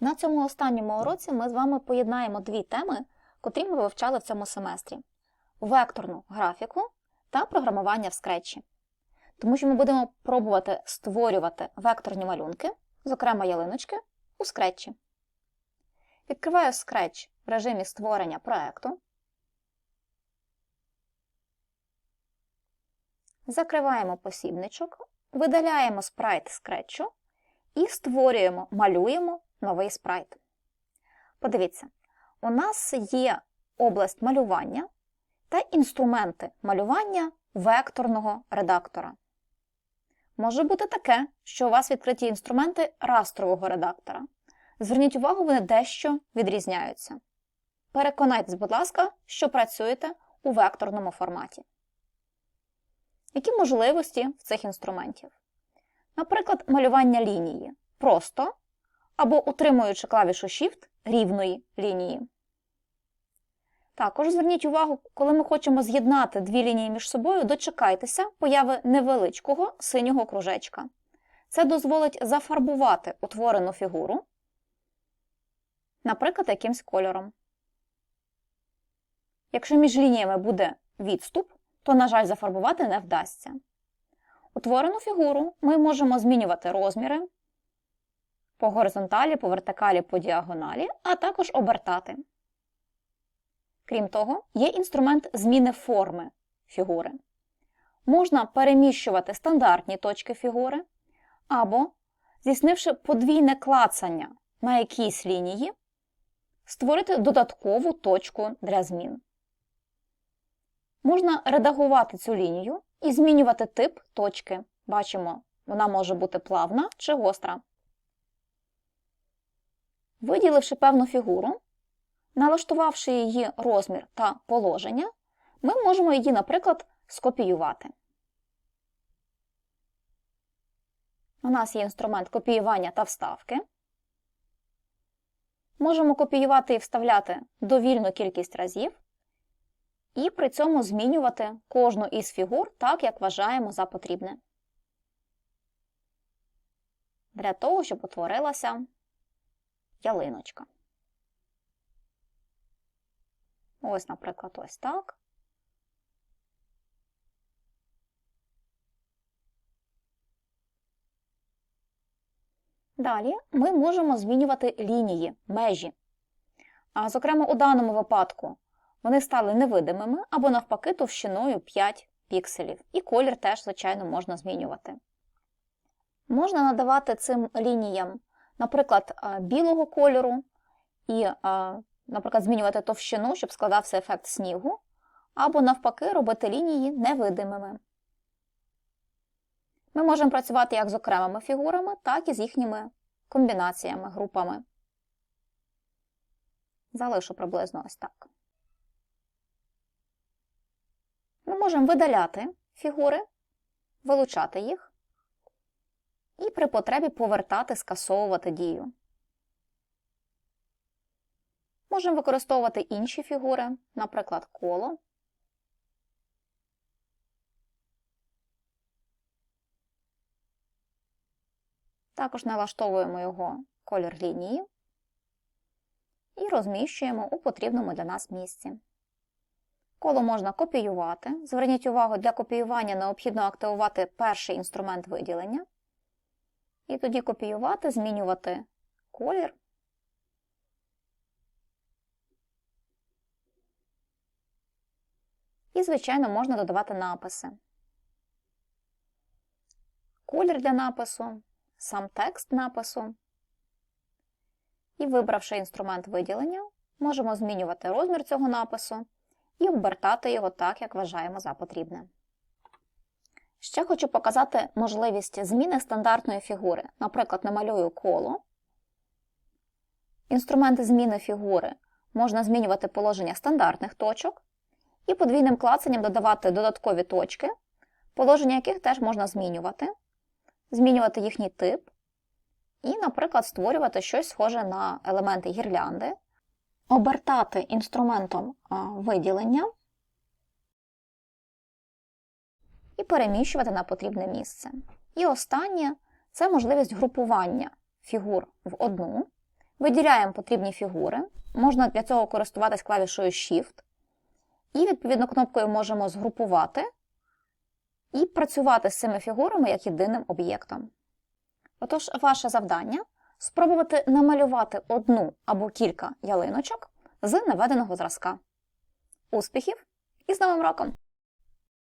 На цьому останньому уроці ми з вами поєднаємо дві теми, котрі ми вивчали в цьому семестрі: векторну графіку та програмування в скретчі. Тому що ми будемо пробувати створювати векторні малюнки, зокрема ялиночки, у скретчі. Відкриваю скретч в режимі створення проекту. Закриваємо посібничок, видаляємо спрайт скретчу і створюємо, малюємо новий спрайт. Подивіться, у нас є область малювання та інструменти малювання векторного редактора. Може бути таке, що у вас відкриті інструменти растрового редактора. Зверніть увагу, вони дещо відрізняються. Переконайтесь, будь ласка, що працюєте у векторному форматі. Які можливості в цих інструментів? Наприклад, малювання лінії просто або утримуючи клавішу Shift рівної лінії. Також зверніть увагу, коли ми хочемо з'єднати дві лінії між собою, дочекайтеся появи невеличкого синього кружечка. Це дозволить зафарбувати утворену фігуру, наприклад, якимсь кольором. Якщо між лініями буде відступ, то, на жаль, зафарбувати не вдасться. Утворену фігуру ми можемо змінювати розміри по горизонталі, по вертикалі, по діагоналі, а також обертати. Крім того, є інструмент зміни форми фігури. Можна переміщувати стандартні точки фігури, або, здійснивши подвійне клацання на якійсь лінії, створити додаткову точку для змін. Можна редагувати цю лінію і змінювати тип точки. Бачимо, вона може бути плавна чи гостра. Виділивши певну фігуру, налаштувавши її розмір та положення, ми можемо її, наприклад, скопіювати. У нас є інструмент копіювання та вставки. Можемо копіювати і вставляти довільну кількість разів, і при цьому змінювати кожну із фігур так, як вважаємо за потрібне. Для того, щоб утворилася ялиночка. Ось, наприклад, ось так. Далі ми можемо змінювати лінії, межі. А, Зокрема, у даному випадку вони стали невидимими або, навпаки, товщиною 5 пікселів. І колір теж, звичайно, можна змінювати. Можна надавати цим лініям, наприклад, білого кольору і наприклад, змінювати товщину, щоб складався ефект снігу, або, навпаки, робити лінії невидимими. Ми можемо працювати як з окремими фігурами, так і з їхніми комбінаціями, групами. Залишу приблизно ось так. Ми можемо видаляти фігури, вилучати їх і при потребі повертати, скасовувати дію. Можемо використовувати інші фігури, наприклад, коло. Також налаштовуємо його колір лінії і розміщуємо у потрібному для нас місці. Коло можна копіювати. Зверніть увагу, для копіювання необхідно активувати перший інструмент виділення. І тоді копіювати, змінювати колір. І, звичайно, можна додавати написи. Колір для напису, сам текст напису. І, вибравши інструмент виділення, можемо змінювати розмір цього напису і обертати його так, як вважаємо за потрібне. Ще хочу показати можливість зміни стандартної фігури. Наприклад, намалюю коло. Інструменти зміни фігури можна змінювати положення стандартних точок і подвійним клацанням додавати додаткові точки, положення яких теж можна змінювати, змінювати їхній тип, і, наприклад, створювати щось схоже на елементи гірлянди, обертати інструментом виділення і переміщувати на потрібне місце. І останнє це можливість групування фігур в одну. Виділяємо потрібні фігури. Можна для цього користуватись клавішою Shift. І, відповідно, кнопкою можемо згрупувати і працювати з цими фігурами як єдиним об'єктом. Отож, ваше завдання спробувати намалювати одну або кілька ялиночок з наведеного зразка. Успіхів і з Новим роком!